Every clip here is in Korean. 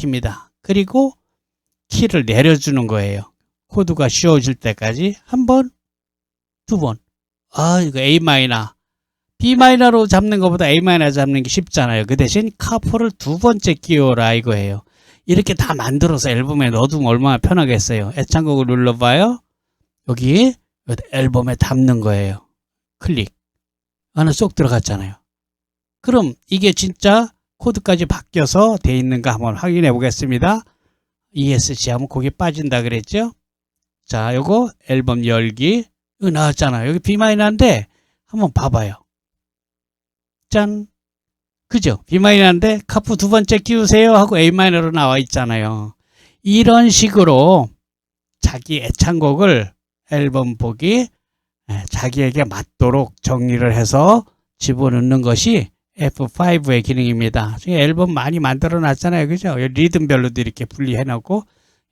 시킵니다. 그리고 키를 내려주는 거예요. 코드가 쉬워질 때까지 한 번, 두 번. 아, 이거 A 마이너. B 마이너로 잡는 것보다 A 마이너 잡는 게 쉽잖아요. 그 대신 카포를 두 번째 끼워라 이거예요. 이렇게 다 만들어서 앨범에 넣어두면 얼마나 편하겠어요. 애창곡을 눌러봐요. 여기 앨범에 담는 거예요. 클릭. 안에 쏙 들어갔잖아요. 그럼 이게 진짜 코드까지 바뀌어서 돼 있는가 한번 확인해 보겠습니다. ESC 하면 거기 빠진다 그랬죠? 자, 요거 앨범 열기. 이거 나왔잖아요. 여기 B 마이너인데 한번 봐봐요. 짠. 그죠? B 마이너인데 카프 두 번째 끼우세요 하고 A 마이너로 나와 있잖아요. 이런 식으로 자기 애창곡을 앨범 보기 에, 자기에게 맞도록 정리를 해서 집어넣는 것이 F5의 기능입니다. 앨범 많이 만들어 놨잖아요. 그죠? 리듬별로도 이렇게 분리해 놓고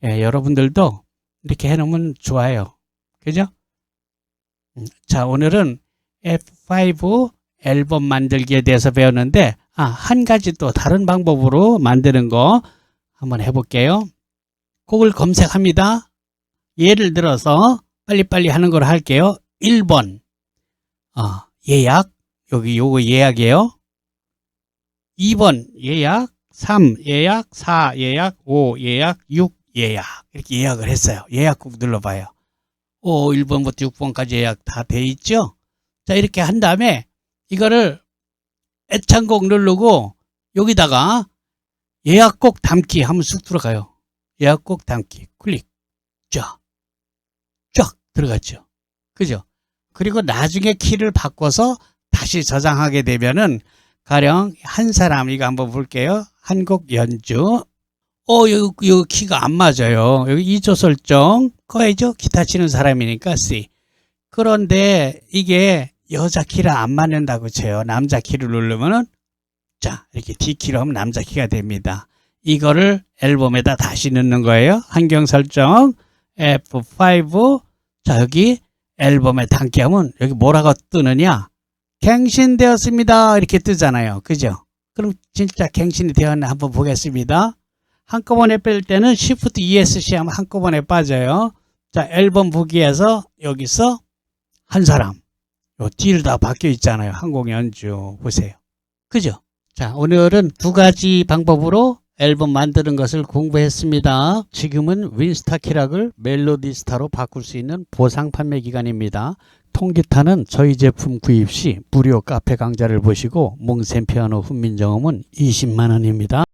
예, 여러분들도 이렇게 해 놓으면 좋아요. 그죠? 음, 자, 오늘은 F5 앨범 만들기에 대해서 배웠는데 아, 한 가지 또 다른 방법으로 만드는 거 한번 해볼게요. 곡을 검색합니다. 예를 들어서 빨리빨리 하는 걸 할게요. 1번 어, 예약 여기 요거 예약이에요. 2번 예약 3 예약 4 예약 5 예약 6 예약 이렇게 예약을 했어요. 예약국 눌러봐요. 오 1번부터 6번까지 예약 다 돼 있죠. 자 이렇게 한 다음에 이거를 애창곡 누르고 여기다가 예약곡 담기 하면 쑥 들어가요. 예약곡 담기 클릭 쫙 쫙 들어갔죠. 그죠? 그리고 나중에 키를 바꿔서 다시 저장하게 되면은 가령 한 사람 이거 한번 볼게요. 한곡 연주. 어, 여기, 여기 키가 안 맞아요. 여기 2조 설정 꺼야죠. 기타 치는 사람이니까 C. 그런데 이게 여자 키를 안 맞는다고 쳐요. 남자 키를 누르면은 자, 이렇게 D 키로 하면 남자 키가 됩니다. 이거를 앨범에다 다시 넣는 거예요. 환경 설정 F5 자, 여기 앨범에 담게 하면 여기 뭐라고 뜨느냐? 갱신되었습니다. 이렇게 뜨잖아요. 그죠? 그럼 진짜 갱신이 되었나 한번 보겠습니다. 한꺼번에 뺄 때는 Shift ESC 하면 한꺼번에 빠져요. 자, 앨범 보기에서 여기서 한 사람. 요 D를 다 바뀌어 있잖아요. 항공 연주. 보세요. 그죠? 자, 오늘은 두 가지 방법으로 앨범 만드는 것을 공부했습니다. 지금은 윈스타 키락을 멜로디스타로 바꿀 수 있는 보상 판매 기간입니다. 통기타는 저희 제품 구입 시 무료 카페 강좌를 보시고 몽센 피아노 훈민정음은 20만 원입니다.